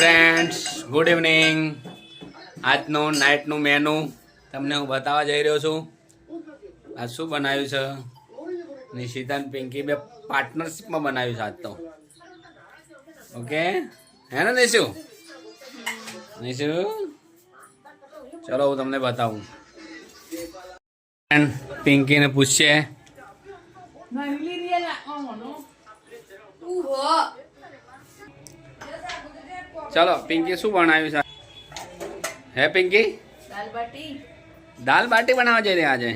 Friends good evening આજનું નાઇટનું menu તમને હું બતાવવા જઈ રહ્યો છું. આજ શું બનાવ્યું છે? નિશિતા અને પિંકી બે પાર્ટનરશિપમાં બનાવ્યું છે આજ તો. ઓકે હે ને નિશુ? નિશુ? ચલો હું તમને બતાવું. પિંકીને પૂછશે ચલો પિંકી શું બનાવ્યું છે? હે પિંકી? દાલ બાટી. દાલ બાટી બનાવવા જઈ રહ્યા આજે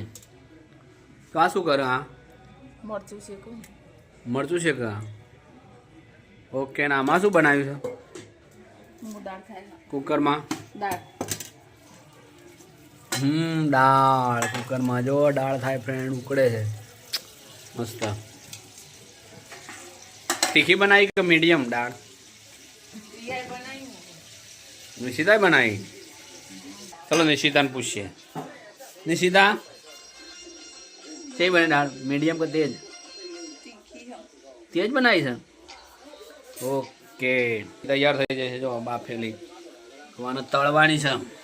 તો આ શું કરો આ? મરચું શેકું. મરચું છે ઓકે ને આમાં શું બનાવ્યું છે? કુકરમાં? હમ દાળ. કુકરમાં જો દાળ થાય ફ્રેન્ડ ઉકળે છે. મસ્ત. તીખી બનાવી કે મીડિયમ દાળ? નિશિતાએ બનાવી. ચલો નિશિતાને પૂછીએ. નિશિતા તે બને દાળ મીડિયમ કે તેજ? તેજ બનાવી છે? ઓકે. તૈયાર થઈ જશે જો બાફેલી. આને તળવાની છે.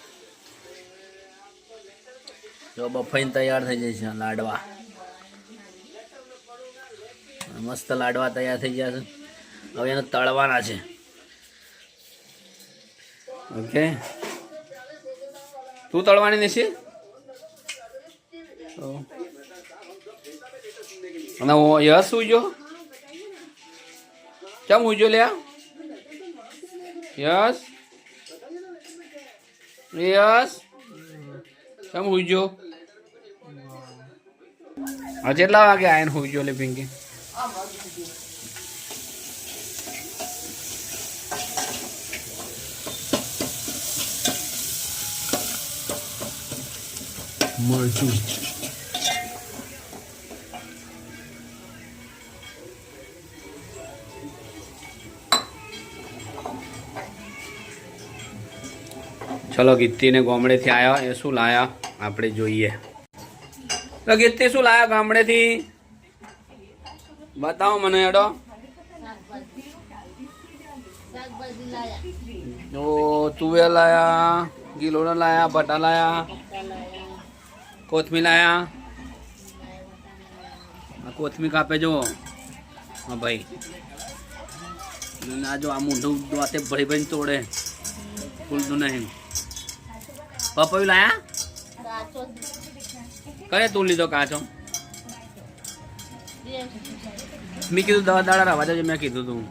જો બફાઈને તૈયાર થઈ છે લાડવા. મસ્ત લાડવા તૈયાર થઈ ગયા છે. હવે એને તળવાના છે. ઓકે. તું તળવાની નથી. અને હું યશ ઉજો કેમ ઉજો લ્યા? યશ? યશ? કેમ ઉજો હા કેટલા વાગે આયન હુજો લે પિંકી? મરચું ચલો ગીતીને ગામડેથી આવ્યા એ શું લાયા? આપણે જોઈએ. તો ગીતી શું લાયા ગામડેથી? બતાવો મને એડો જો તુવેર લાયા ગીલોડા લાયા ભટા લાયા. કોથમી લાયા આ કોથમી કાપે જો હા ભાઈ ના જો આ મૂંઢું દાંતે ભરી ભરીને તોડે ભૂલતું નહીં પપૈયું લાયા કરે તું લીધો કાચો મેં કીધું દવા દાડા રવા જજો મેં કીધું તું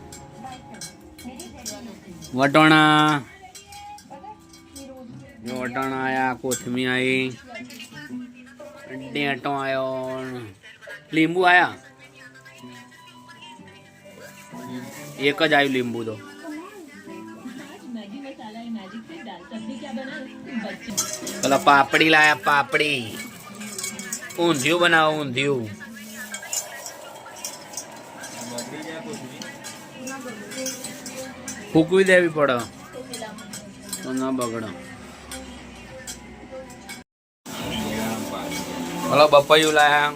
વટોણા વટાણા આયા કોથમી આવી ડેટો આવ્યો લીંબુ આવ્યા એક જ આવ્યું લીંબુ તો પેલા પાપડી લાયા પાપડી ઊંધિયું બનાવો ઊંધિયું ફૂકવી દેવી પડે તો ના બગડે હલો બપૈયું લાયા.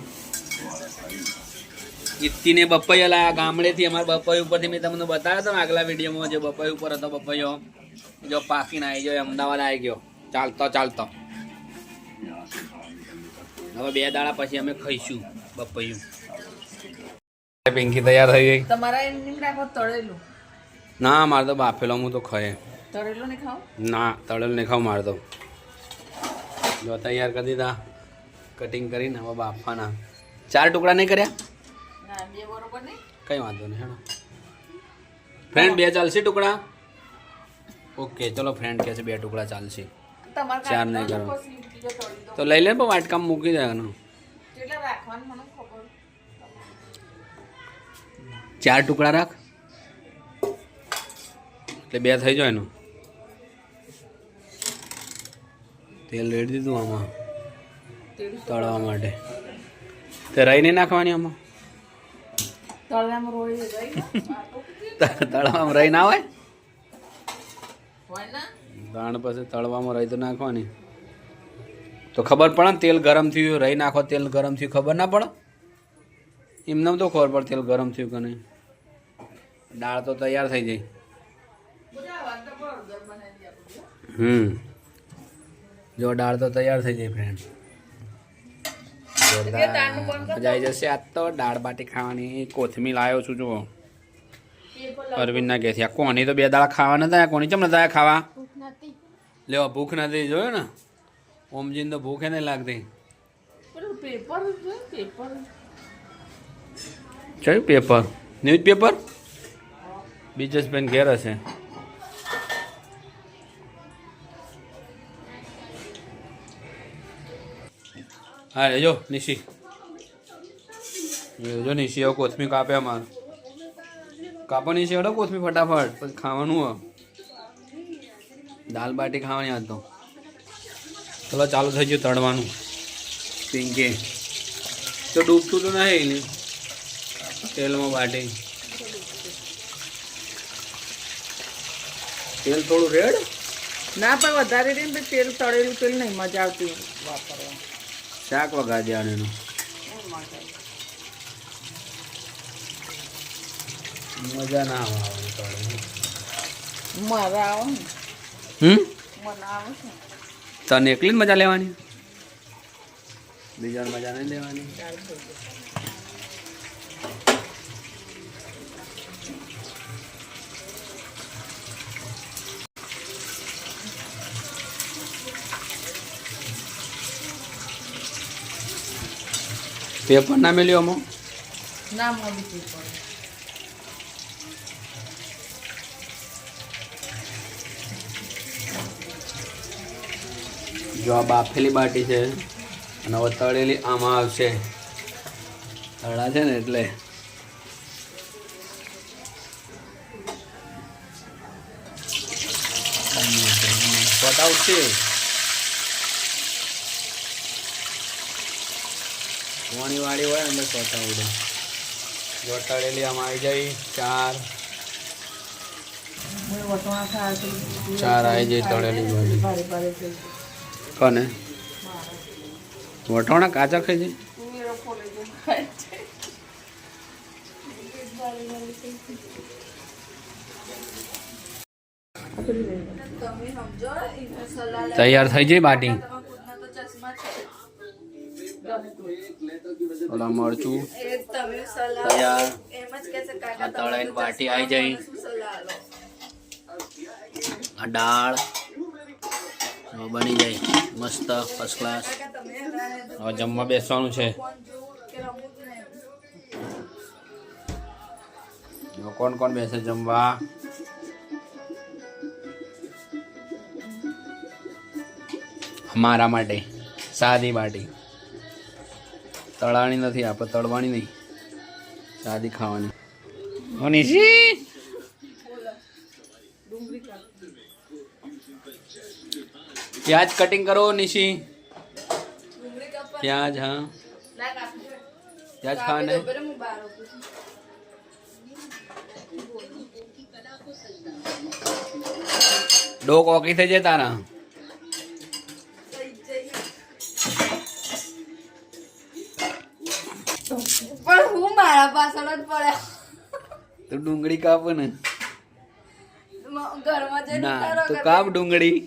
ઇત્તીને બપૈયા લાયા. ગામડેથી અમારા બપૈયું ઉપરથી મેં તમને બતાવ્યો હતો ને આગલા વિડીયોમાં જે બપૈયું ઉપર હતો બપૈયો. જો પાકીને આવી ગયો અમદાવાદ આવી ગયો. ચાલતો ચાલતો. હવે બે દાડા પછી અમે ખાઈશું બપૈયું. પિંકી તૈયાર થઈ ગઈ. તમારા એમ નહીં રાખો તળેલું. ના મારે તો બાફેલો હું તો ખાય. તળેલું નહીં ખાવ? ના તળેલું નહીં ખાવ મારે તો. જો તૈયાર કરી દીધા. કટિંગ કરીને હવે આપવાના. ચાર ટુકડા નહીં કર્યા? કઈ વાંધો નહીં હેડો. ફ્રેન્ડ બે ચાલશે ટુકડા? ઓકે ચલો ફ્રેન્ડ કહે છે બે ટુકડા ચાલશે. ચાર નહીં દો. તો લઈ લે પણ વાટકામ મૂકી દેવાનું. ચાર ટુકડા રાખ. એટલે બે થઈ જાય એનું. તેલ રેડી દીધું આમાં. તળવા માટે. તે રહી નહીં નાખવાની આમાં? તળવામાં તળવામાં રહી ના હોય? હોય દાણ પછી તળવામાં રહી તો નાખવાની. તો ખબર પડે ને તેલ ગરમ થયું રહી નાખો તેલ ગરમ થયું ખબર ના પડે? એમને તો ખબર પડે તેલ ગરમ થયું કે નહીં. દાળ તો તૈયાર થઈ જાય. હમ. જો દાળ તો તૈયાર થઈ જાય ફ્રેન્ડ આવી જશે આજ તો દાળ બાટી ખાવાની. કોથમીર લાવ્યો છું જુઓ. અરવિંદના ઘેરથી. આ કોની તો બે દાળ ખાવા નતા કોની ચમ નતા ખાવા? લેવા ભૂખ નથી જોયો ને? ઓમજીન તો ભૂખે નહીં લાગતી. પેપર કયું ન્યૂઝ પેપર બિજસબેન ઘેર હશે. હા જો, નિશી. જો નિશી, હવે કોથમી કાપે અમારે. કાપો નિશી, હડો કોથમી ફટાફટ ખાવાનું હો દાલ બાટી ખાવાની આજ તો. ચલો, ચાલુ થઈ ગયું તળવાનું. પિંકે. તો ડૂબતું તો નહીં તેલમાં બાટી. તેલ થોડું રેડ? ના, પણ વધારે તેલ તળેલું, તેલ નહીં, મજા આવતી વાપરવા શાક વગા દેવાનું એનું મજા ના આવે હમ? તને એકલી મજા લેવાની? બીજાને મજા નહીં લેવાની? પેપર ના મેલ્યો અમો ના મળી પેપર જો આ બાફેલી બાટી છે અને હવે તળેલી આમાં આવશે. તળા છે ને એટલે. પતાવશે વાણી વાળી હોય ને એટલે સોટા ઉડે જો તળેલી આમાં આવી જાય ચાર મેં વટવા ખાય તો ચાર આવી જાય તળેલી બાજુ ભારે ભારે થઈ કોને? વટોણા કાચા ખાઈ જાય તુવેરો ફોલે તો ખાય છે. તૈયાર થઈ જાય બાટી. ઓલા મરચું તૈયાર. આ તળાઈને બાટી આવી જાય આ દાળ. બની જાય. મસ્ત ફર્સ્ટ ક્લાસ હવે જમવા બેસવાનું છે. કોણ કોણ બેસે જમવા? મારા માટે. સાદી બાટી. તળાણી નથી આપણે તળવાની નહીં. સાદી ખાવાની. ઓ નિશી પ્યાજ કટિંગ કરો નિશી. પ્યાજ હા. પ્યાજ ખાવાને? ડોક ઓકી થઈ જાય તારા. પાછળ તું ડુંગળી કાપ ને. ઘરમાં જઈને ના તો કાપ ડુંગળી.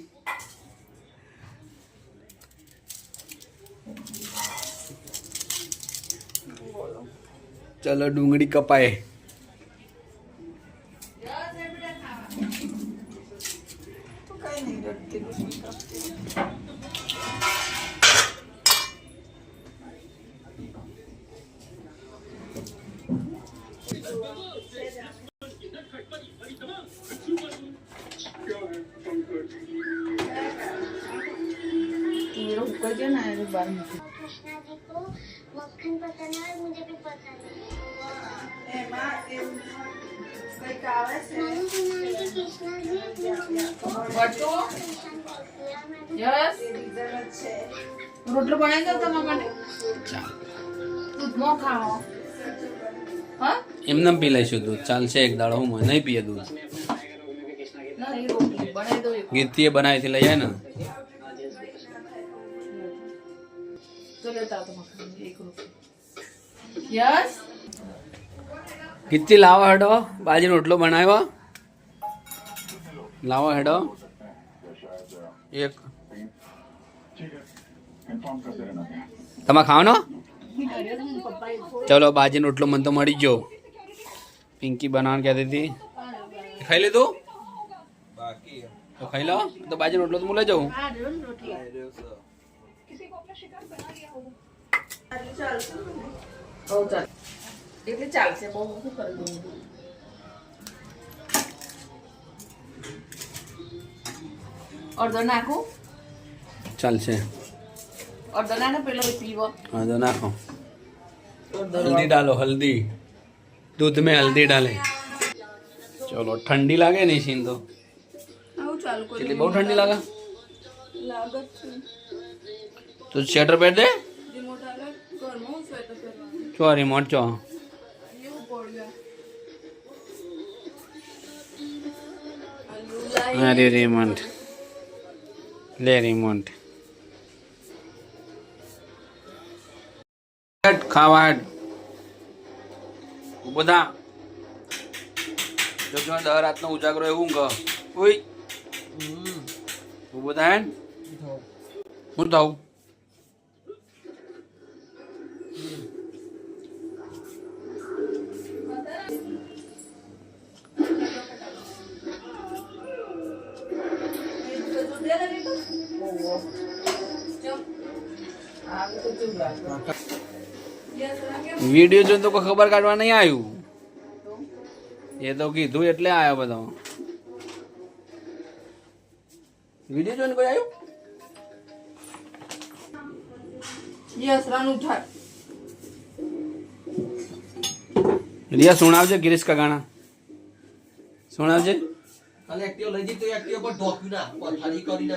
ચલો ડુંગળી કપાય. તુવેરો ઉકળી જાય ને એટલે બહાર મૂકી कृष्णा जी को मक्खन पसंद है और मुझे भी पसंद है मैंने सुना है कि कृष्णा जी વટો યસ રોટલો બનાવી દો તમારા માટે ચાલ દૂધમાં ખાઓ હા એમને પી લઈશું દૂધ ચાલશે એક દાડો હું નહીં પીએ દૂધ ના એ રોટલી બનાવી દો એક ગીતીએ બનાવીથી લઈ જાય ને યસ. કિત્તી લાવો હેડો બાજરીનો રોટલો બનાવ્યો. લાવો હેડો. એક. તમે ખાવાનો? ચલો બાજરીનો રોટલો મને તો મળી ગયો. પિંકી બનાવવાનું કહેતી હતી. ખાઈ લીધું? તો ખાઈ લો. તો બાજરીનો રોટલો તો હું લઈ જાઉં. હવ ચાલ એટલે ચાલશે બહુ શું કરી દઉં અડધો નાખું ચાલશે અડધો નાખે પેલો પીવો હા તો નાખો हल्दी डालो हल्दी दूध में हल्दी डाले चलो ठंडी लागे नहीं सीन तो આવું ચાલુ કરી चलिए बहुत ठंडी लगा લાગત છે तो स्वेटर पहन दे રિમોટ આગળ ચો રિમોટ ચો અરે લે રિમોટ. ખાવાડ બધા જો જો દર રાતનો ઉજાગરો એવું ઊંઘ. ઓય હું બધા હું થાઉં. વીડિયો જોઈને તો કોઈ ખબર કાઢવા નહીં આવ્યું. એ તો કીધું એટલે આવ્યો બધો. વીડિયો જોઈને કોઈ આવ્યું? રિયા સુણાવજે ગિરીશ કગાણા સુણાવજે. એક્ટિવ લઈ જઈ તો એક્ટિવ પર ઢોક્યું ના. પથારી કરીને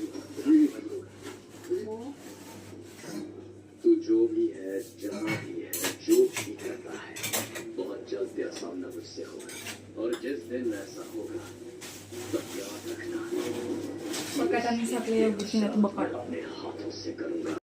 Nakliyabot na bakal.